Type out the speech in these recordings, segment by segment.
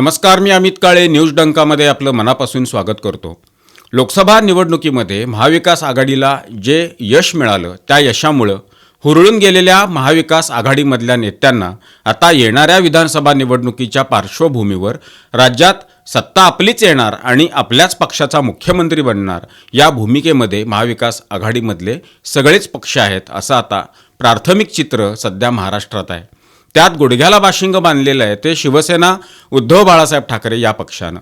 नमस्कार मी अमित काळे न्यूज डंकामध्ये आपलं मनापासून स्वागत करतो. लोकसभा निवडणुकीमध्ये महाविकास आघाडीला जे यश मिळालं त्या यशामुळं हुरळून गेलेल्या महाविकास आघाडीमधल्या नेत्यांना आता येणाऱ्या विधानसभा निवडणुकीच्या पार्श्वभूमीवर राज्यात सत्ता आपलीच येणार आणि आपल्याच पक्षाचा मुख्यमंत्री बनणार या भूमिकेमध्ये महाविकास आघाडीमधले सगळेच पक्ष आहेत असं आता प्राथमिक चित्र सध्या महाराष्ट्रात आहे. त्यात गुडघ्याला बाशिंग बांधलेलं आहे ते शिवसेना उद्धव बाळासाहेब ठाकरे या पक्षानं.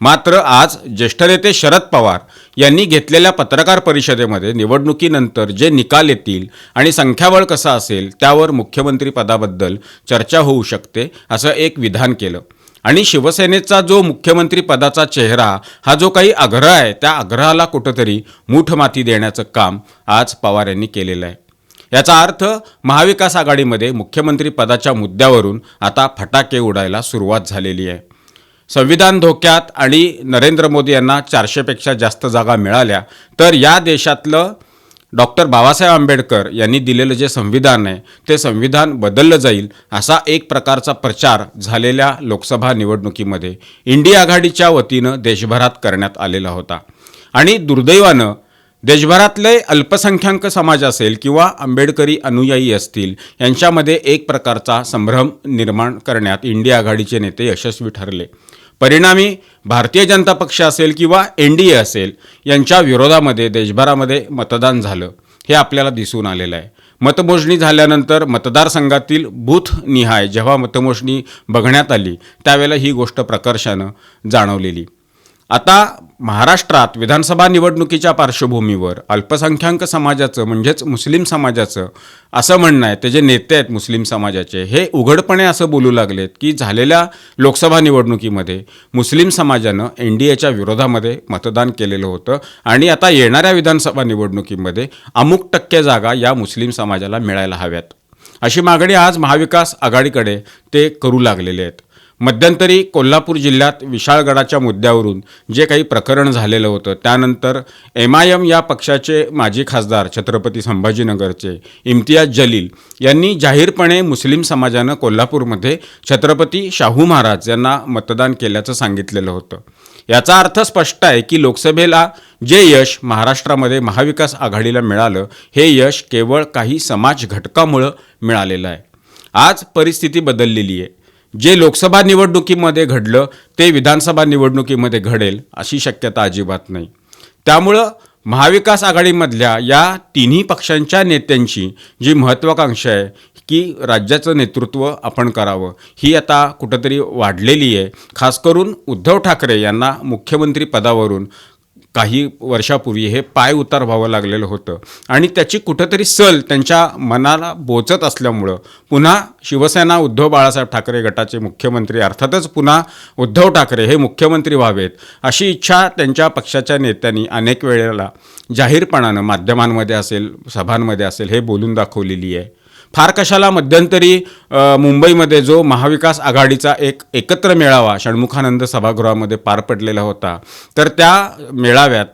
मात्र आज ज्येष्ठ नेते शरद पवार यांनी घेतलेल्या पत्रकार परिषदेमध्ये निवडणुकीनंतर जे निकाल येतील आणि संख्याबळ कसं असेल त्यावर मुख्यमंत्री पदाबद्दल चर्चा होऊ शकते असं एक विधान केलं. आणि शिवसेनेचा जो मुख्यमंत्री पदाचा चेहरा हा जो काही आग्रह आहे त्या आग्रहाला कुठंतरी मूठ माती देण्याचं काम आज पवार यांनी केलेलं आहे. याचा अर्थ महाविकास आघाडीमध्ये मुख्यमंत्री पदाच्या मुद्द्यावरून आता फटाके उडायला सुरुवात झालेली आहे. संविधान धोक्यात आणि नरेंद्र मोदी यांना चारशेपेक्षा जास्त जागा मिळाल्या तर या देशातलं डॉक्टर बाबासाहेब आंबेडकर यांनी दिलेलं जे संविधान आहे ते संविधान बदललं जाईल असा एक प्रकारचा प्रचार झालेल्या लोकसभा निवडणुकीमध्ये इंडिया आघाडीच्या वतीनं देशभरात करण्यात आलेला होता. आणि दुर्दैवानं देशभरातले अल्पसंख्याक समाज असेल किंवा आंबेडकरी अनुयायी असतील यांच्यामध्ये एक प्रकारचा संभ्रम निर्माण करण्यात इंडिया आघाडीचे नेते यशस्वी ठरले. परिणामी भारतीय जनता पक्ष असेल किंवा एन डी ए असेल यांच्या विरोधामध्ये देशभरामध्ये मतदान झालं. हे आपल्याला दिसून आलेलं आहे. मतमोजणी झाल्यानंतर मतदारसंघातील बूथ निहाय जेव्हा मतमोजणी बघण्यात आली त्यावेळेला ही गोष्ट प्रकर्षानं जाणवलेली. आता महाराष्ट्रात विधानसभा निवडणुकीच्या पार्श्वभूमीवर अल्पसंख्याक समाजाचं म्हणजेच मुस्लिम समाजाचं असं म्हणणं आहे. ते जे नेते आहेत मुस्लिम समाजाचे हे उघडपणे असं बोलू लागलेत की झालेल्या लोकसभा निवडणुकीमध्ये मुस्लिम समाजानं एन डी एच्या विरोधामध्ये मतदान केलेलं होतं आणि आता येणाऱ्या विधानसभा निवडणुकीमध्ये अमुक टक्के जागा या मुस्लिम समाजाला मिळायला हव्यात. अशी मागणी आज महाविकास आघाडीकडे ते करू लागलेले आहेत. मध्यंतरी कोल्हापूर जिल्ह्यात विशाळगडाच्या मुद्द्यावरून जे काही प्रकरण झालेलं होतं त्यानंतर एम आय एम या पक्षाचे माजी खासदार छत्रपती संभाजीनगरचे इम्तियाज जलील यांनी जाहीरपणे मुस्लिम समाजानं कोल्हापूरमध्ये छत्रपती शाहू महाराज यांना मतदान केल्याचं सांगितलेलं होतं. याचा अर्थ स्पष्ट आहे की लोकसभेला जे यश महाराष्ट्रामध्ये महाविकास आघाडीला मिळालं हे यश केवळ काही समाज घटकामुळं मिळालेलं आहे. आज परिस्थिती बदललेली आहे. जे लोकसभा निवडणुकीमध्ये घडलं ते विधानसभा निवडणुकीमध्ये घडेल अशी शक्यता अजिबात नाही. त्यामुळं महाविकास आघाडीमधल्या या तिन्ही पक्षांच्या नेत्यांची जी महत्त्वाकांक्षा आहे की राज्याचं नेतृत्व आपण करावं ही आता कुठंतरी वाढलेली आहे. खास करून उद्धव ठाकरे यांना मुख्यमंत्री पदावरून काही वर्षापूर्वी हे पाय उतार व्हावं लागलेलं होतं. आणि त्याची कुठंतरी सल त्यांच्या मनाला बोचत असल्यामुळं पुन्हा शिवसेना उद्धव बाळासाहेब ठाकरे गटाचे मुख्यमंत्री अर्थातच पुन्हा उद्धव ठाकरे हे मुख्यमंत्री व्हावेत अशी इच्छा त्यांच्या पक्षाच्या नेत्यांनी अनेक वेळेला जाहीरपणानं माध्यमांमध्ये असेल सभांमध्ये असेल हे बोलून दाखवलेली आहे. फार कशाला मध्यंतरी मुंबईमध्ये जो महाविकास आघाडीचा एक एकत्र मेळावा षण्मुखानंद सभागृहामध्ये पार पडलेला होता तर त्या मेळाव्यात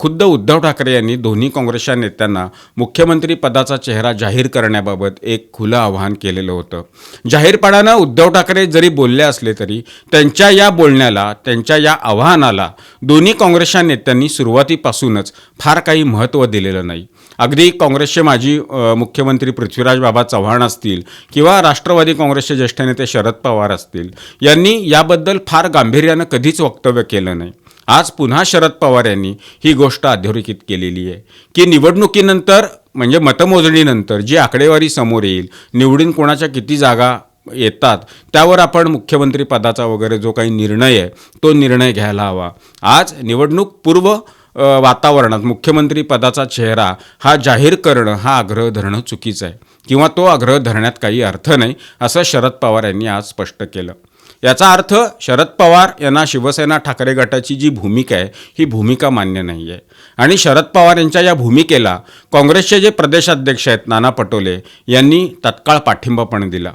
खुद्द उद्धव ठाकरे यांनी दोन्ही काँग्रेसच्या नेत्यांना मुख्यमंत्री पदाचा चेहरा जाहीर करण्याबाबत एक खुलं आवाहन केलेलं होतं. जाहीरपणानं उद्धव ठाकरे जरी बोलले असले तरी त्यांच्या या बोलण्याला त्यांच्या या आवाहनाला दोन्ही काँग्रेसच्या नेत्यांनी सुरुवातीपासूनच फार काही महत्त्व दिलेलं नाही. अगदी काँग्रेसचे माजी मुख्यमंत्री पृथ्वीराज बाबा चव्हाण असतील किंवा राष्ट्रवादी काँग्रेसचे ज्येष्ठ नेते शरद पवार असतील यांनी याबद्दल फार गांभीर्यानं कधीच वक्तव्य केलं नाही. आज पुन्हा शरद पवार यांनी ही गोष्ट अधोरेखित केलेली आहे की निवडणुकीनंतर म्हणजे मतमोजणीनंतर जी आकडेवारी समोर येईल निवडून कोणाच्या किती जागा येतात त्यावर आपण मुख्यमंत्री पदाचा वगैरे जो काही निर्णय आहे तो निर्णय घ्यायला हवा. आज निवडणूक पूर्व वातावरणात मुख्यमंत्री पदाचा चेहरा हा जाहीर करणं हा आग्रह धरणं चुकीचं आहे. किंवा तो आग्रह धरण्यात काही अर्थ नाही असं शरद पवार यांनी आज स्पष्ट केलं. याचा अर्थ शरद पवार यांना शिवसेना ठाकरे गटाची जी भूमिका आहे ही भूमिका मान्य नाही आहे आणि शरद पवार यांच्या या भूमिकेला काँग्रेसचे जे प्रदेशाध्यक्ष आहेत नाना पटोले यांनी तत्काळ पाठिंबा पण दिला.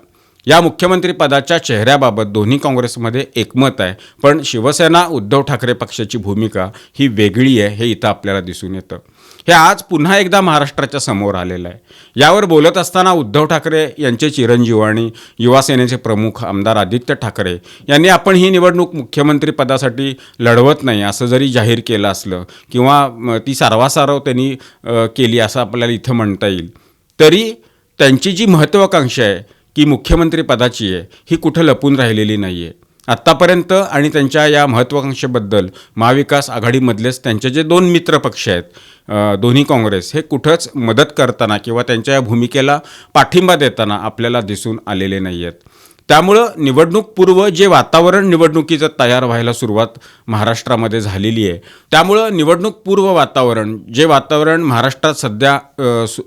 या मुख्यमंत्रीपदाच्या चेहऱ्याबाबत दोन्ही काँग्रेसमध्ये एकमत आहे पण शिवसेना उद्धव ठाकरे पक्षाची भूमिका ही वेगळी आहे हे इथं आपल्याला दिसून येतं. हे आज पुन्हा एकदा महाराष्ट्राच्या समोर आलेलं आहे. यावर बोलत असताना उद्धव ठाकरे यांचे चिरंजीव आणि युवासेनेचे प्रमुख आमदार आदित्य ठाकरे यांनी आपण ही निवडणूक मुख्यमंत्रीपदासाठी लढवत नाही असं जरी जाहीर केलं असलं किंवा ती सारवासारव त्यांनी केली असं आपल्याला इथं म्हणता येईल. तरी त्यांची जी महत्त्वाकांक्षा आहे की मुख्यमंत्रीपदाची आहे ही कुठं लपून राहिलेली नाही आहे आत्तापर्यंत आणि त्यांच्या या महत्त्वाकांक्षेबद्दल महाविकास आघाडीमधलेच त्यांचे जे दोन मित्र पक्ष आहेत दोन्ही काँग्रेस हे कुठंच मदत करताना किंवा त्यांच्या या भूमिकेला पाठिंबा देताना आपल्याला दिसून आलेले नाही आहेत त्यामुळं निवडणूकपूर्व जे वातावरण निवडणुकीचं तयार व्हायला सुरुवात महाराष्ट्रामध्ये झालेली आहे त्यामुळं निवडणूकपूर्व वातावरण जे वातावरण महाराष्ट्रात सध्या सु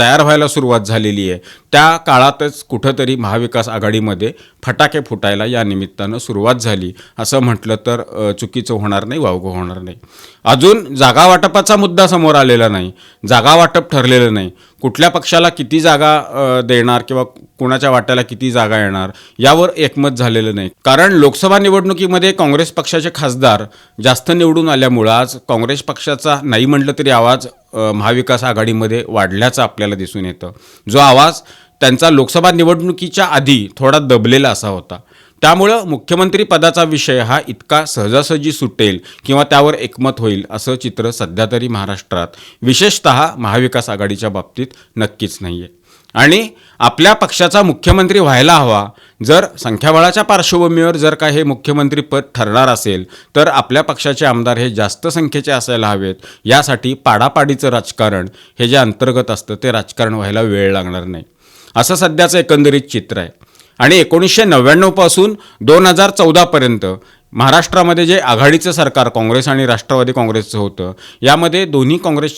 तयार व्हायला सुरुवात झालेली आहे. त्या काळातच कुठंतरी महाविकास आघाडीमध्ये फटाके फुटायला या निमित्तानं सुरुवात झाली. असं म्हटलं तर चुकीचं होणार नाही वावगं होणार नाही. अजून जागा वाटपाचा मुद्दा समोर आलेला नाही. जागा वाटप ठरलेलं नाही. कुठल्या पक्षाला किती जागा देणार किंवा कुणाच्या वाट्याला किती जागा येणार यावर एकमत झालेलं नाही. कारण लोकसभा निवडणुकीमध्ये काँग्रेस पक्षाचे खासदार जास्त निवडून आल्यामुळं आज काँग्रेस पक्षाचा नाही म्हटलं तरी आवाज महाविकास आघाडीमध्ये वाढल्याचं आपल्याला दिसून येतं. जो आवाज त्यांचा लोकसभा निवडणुकीच्या आधी थोडा दबलेला असा होता. त्यामुळं मुख्यमंत्री पदाचा विषय हा इतका सहजासहजी सुटेल किंवा त्यावर एकमत होईल असं चित्र सध्या तरी महाराष्ट्रात विशेषतः महाविकास आघाडीच्या बाबतीत नक्कीच नाही आहे आणि आपल्या पक्षाचा मुख्यमंत्री व्हायला हवा. जर संख्याबळाच्या पार्श्वभूमीवर जर का हे मुख्यमंत्रीपद ठरणार असेल तर आपल्या पक्षाचे आमदार हे जास्त संख्येचे असायला हवेत. यासाठी पाडापाडीचं राजकारण हे जे अंतर्गत असतं ते राजकारण व्हायला वेळ लागणार नाही. असं सध्याचं एकंदरीत चित्र आहे. आणि एकोणीसशे नव्याण्णवपासून दोन हजार चौदापर्यंत महाराष्ट्रामध्ये जे आघाडीचं सरकार काँग्रेस आणि राष्ट्रवादी काँग्रेसचं होतं यामध्ये दोन्ही काँग्रेस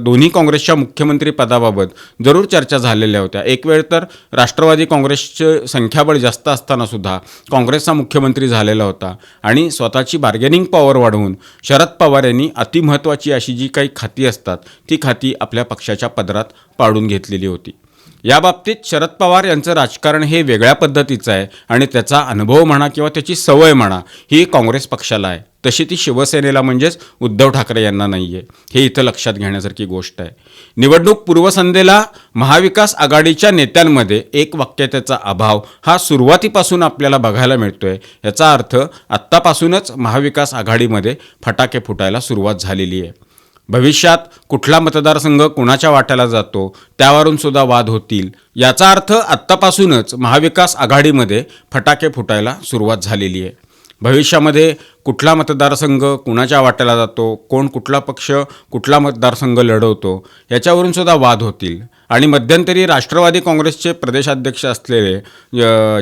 दोन्ही काँग्रेसच्या मुख्यमंत्री पदाबाबत जरूर चर्चा झालेल्या होत्या. एक वेळ तर राष्ट्रवादी काँग्रेसचे संख्याबळ जास्त असतानासुद्धा काँग्रेसचा मुख्यमंत्री झालेला होता आणि स्वतःची बार्गेनिंग पॉवर वाढवून शरद पवार यांनी अतिमहत्त्वाची अशी जी काही खाती असतात ती खाती आपल्या पक्षाच्या पदरात पाडून घेतलेली होती. या बाबतीत शरद पवार यांचं राजकारण हे वेगळ्या पद्धतीचं आहे आणि त्याचा अनुभव म्हणा किंवा त्याची सवय म्हणा ही काँग्रेस पक्षाला आहे. तशी ती शिवसेनेला म्हणजेच उद्धव ठाकरे यांना नाही आहे हे इथं लक्षात घेण्यासारखी गोष्ट आहे. निवडणूक पूर्वसंध्येला महाविकास आघाडीच्या नेत्यांमध्ये एक वाक्यतेचा अभाव हा सुरुवातीपासून आपल्याला बघायला मिळतोय. याचा अर्थ आत्तापासूनच महाविकास आघाडीमध्ये फटाके फुटायला सुरुवात झालेली आहे. भविष्यात कुठला मतदारसंघ कुणाच्या वाट्याला जातो त्यावरून सुद्धा वाद होतील. याचा अर्थ आत्तापासूनच महाविकास आघाडीमध्ये फटाके फुटायला सुरुवात झालेली आहे. भविष्यामध्ये कुठला मतदारसंघ कुणाच्या वाट्याला जातो कोण कुठला पक्ष कुठला मतदारसंघ लढवतो याच्यावरून सुद्धा वाद होतील. आणि मध्यंतरी राष्ट्रवादी काँग्रेसचे प्रदेशाध्यक्ष असलेले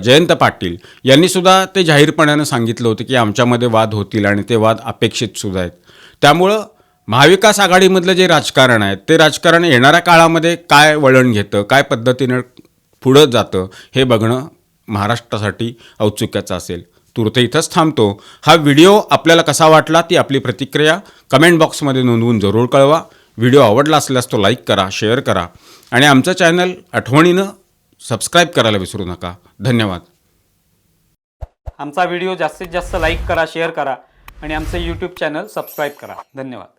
जयंत पाटील यांनीसुद्धा ते जाहीरपणानं सांगितलं होतं की आमच्यामध्ये वाद होतील आणि ते वाद अपेक्षित सुद्धा आहेत. त्यामुळं महाविकास आघाडीमधलं जे राजकारण आहे ते राजकारण येणाऱ्या काळामध्ये काय वळण घेतं काय पद्धतीनं पुढं जातं हे बघणं महाराष्ट्रासाठी औत्सुक्याचं असेल. तुर्त इथंच थांबतो. हा व्हिडिओ आपल्याला कसा वाटला ती आपली प्रतिक्रिया कमेंट बॉक्समध्ये नोंदवून जरूर कळवा. व्हिडिओ आवडला असल्यास तो लाईक करा शेअर करा आणि आमचं चॅनल आठवणीनं सबस्क्राईब करायला विसरू नका. धन्यवाद. आमचा व्हिडिओ जास्तीत जास्त लाईक करा शेअर करा आणि आमचं यूट्यूब चॅनल सबस्क्राईब करा. धन्यवाद.